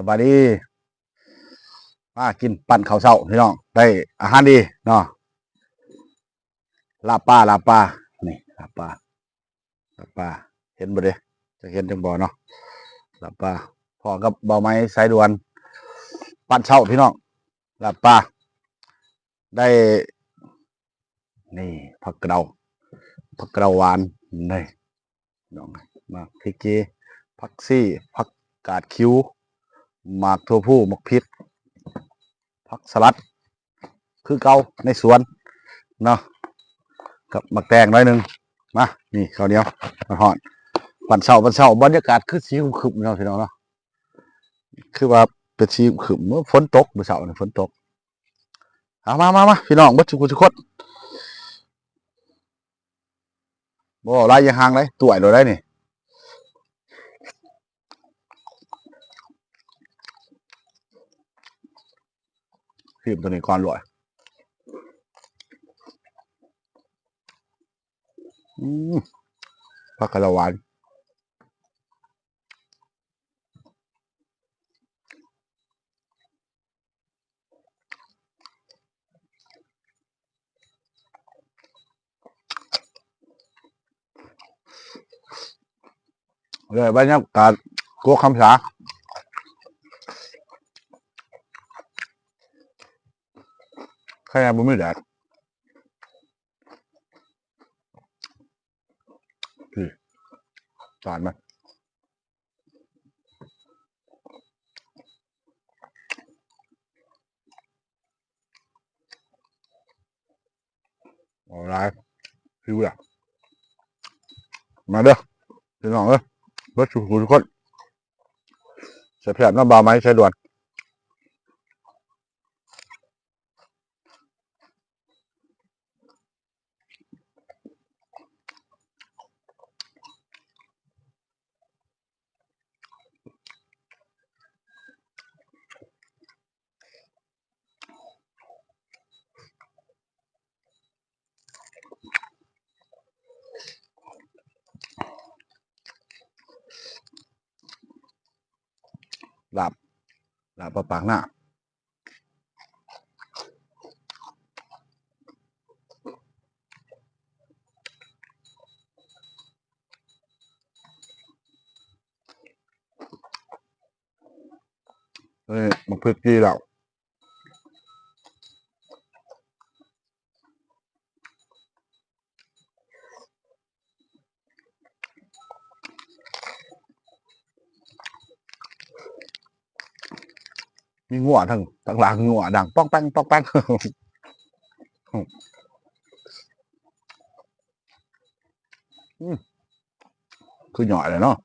สบายดีมากินปั่นข้าวเช้าพี่น้องได้อาหารดีเนาะลาปลาลาปลานี่ลาปลาลาปลาเห็นบ่เด้จะเห็นจังบ่เนาะลาปลาพอกับเบาไม้สายด่วน ปั่นเช้าพี่น้องลาปลาได้ นี่ผักกระเดาผักกระหวานนี่น้องมาพริกเกผักซี่ผักกาดคิ้ว หมากทั่วผู้หมกพิษผักสลัด คือเกาในสวนเนาะกับหมักแตงหน้อยหนึ่งมานี่ข้าวเหนียวมาหอนวันเช้าวันเช้าบรรยากาศคือสีขรึมๆเนาะพี่น้องเนาะคือว่าเป็นสีขรึมเมื่อฝนตกเมื่อเช้าเนี่ยฝนตกเอามามามาพี่น้องบัดจุกุจุกคนบ่ไล่ยังห่างเลยต่วยโดยได้นี่ ขีมตัวนี้ก่อนรวยอืมผักกะละหวานเลยบรรยากาศกวคำสา แค่บุไม่แดดคือสารมันเอาไรหิวละมาเด้อพี่น้องเอ้ยเบิดสุขุทุกคนใส่แผบน้ำบาไหมใช้ด่วน หลับหลับปะปากหน้าเอ้ยมันพึกกี้แล้ว มีงัวทั้งทั้งหลังงัวดังป้องแป้งป้องแป้งอืมคือหน่อยเลยเนาะ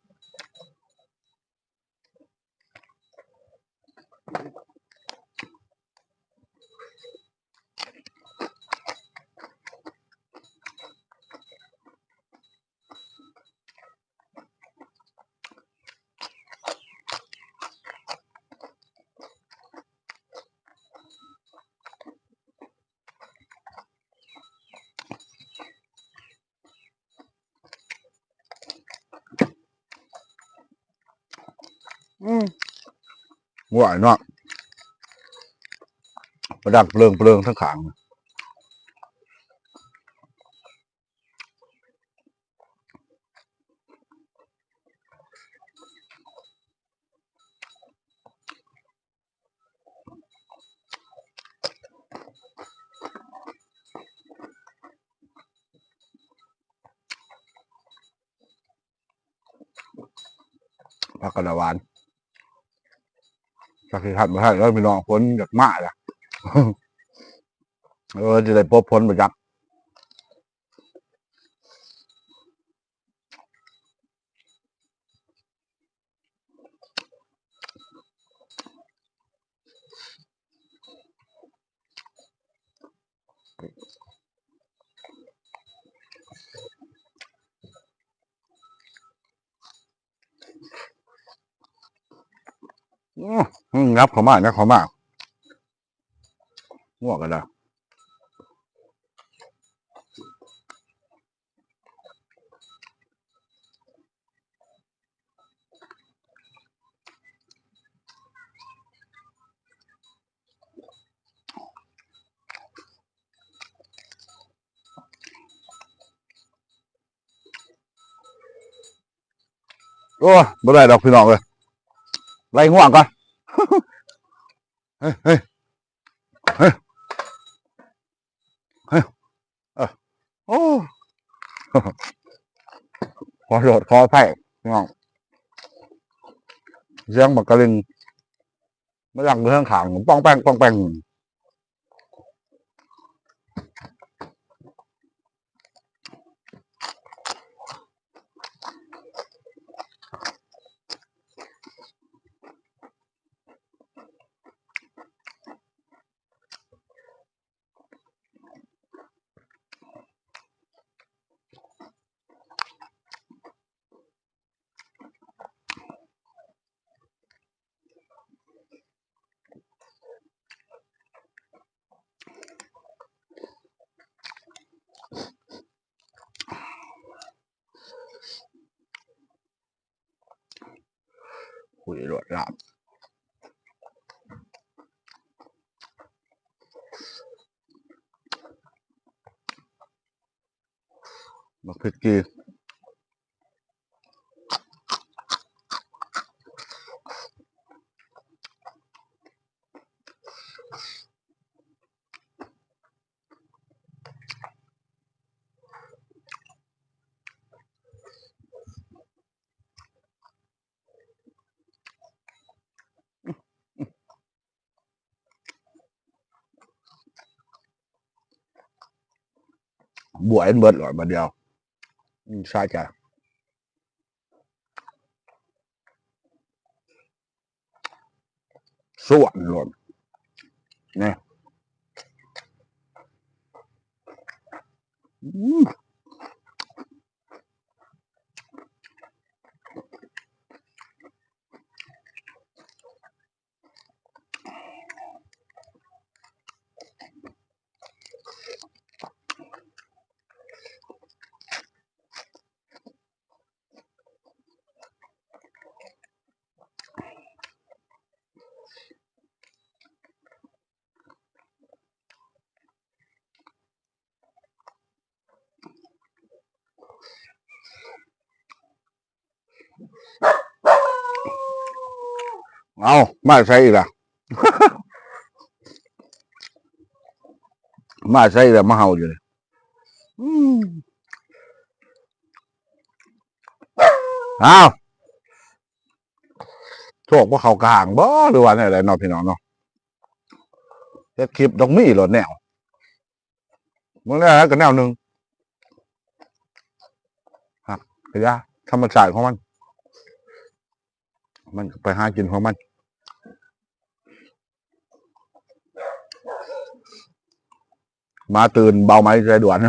อืมหวานเนาะประดังเปลืองเปลืองทั้งขางผักกระดาหวาน สักทีหัดมาให้แล้วพี่น้องพ้นจากมาละเออจะได้พบพ้นประจักษ์ งับเขามากนะเขามากง่วงกันละโอ้บ่ได้ดอกพี่น้องเลยไล่ง่วงก่อน เฮ้ยเฮ้ยเฮ้ยเฮ้ยโอ้ขอโทษขอไผ่น้องเสียงบักกะลิงไม่ดังเรื่องขางป้องแป้งป้องแป้ง คุยรวดร บวยเบิดหลอดมาเดียวอืมใช่จ้ะส่วนหลดเนี่ยอืม เอามาใช่อีกละมาใช่อีกละมาเห่าอยู่เลยอืมเอาโชคว่าเขากลางบ่หรือว่าอะไรเนาะพี่น้องเนาะเฮ็ดคลิปต้องมีหลดแนวมึงได้แล้วก็แนวหนึ่งครับกระยาธรรมชาติของมัน มันไปหากินของมัน มาตื่นเบาไหมใจด่วน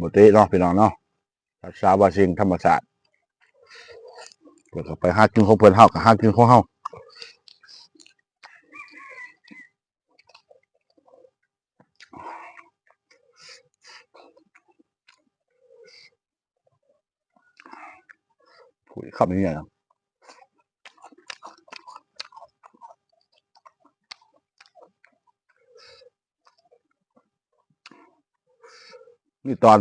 บติเนาะพี่น้องเนาะภาษาบาซิงธรรมศาสตร์เปิดไปหากินของเพิ่นเฮากับหากินของเฮาคุยคำนี้ไงนะ นี่ตอน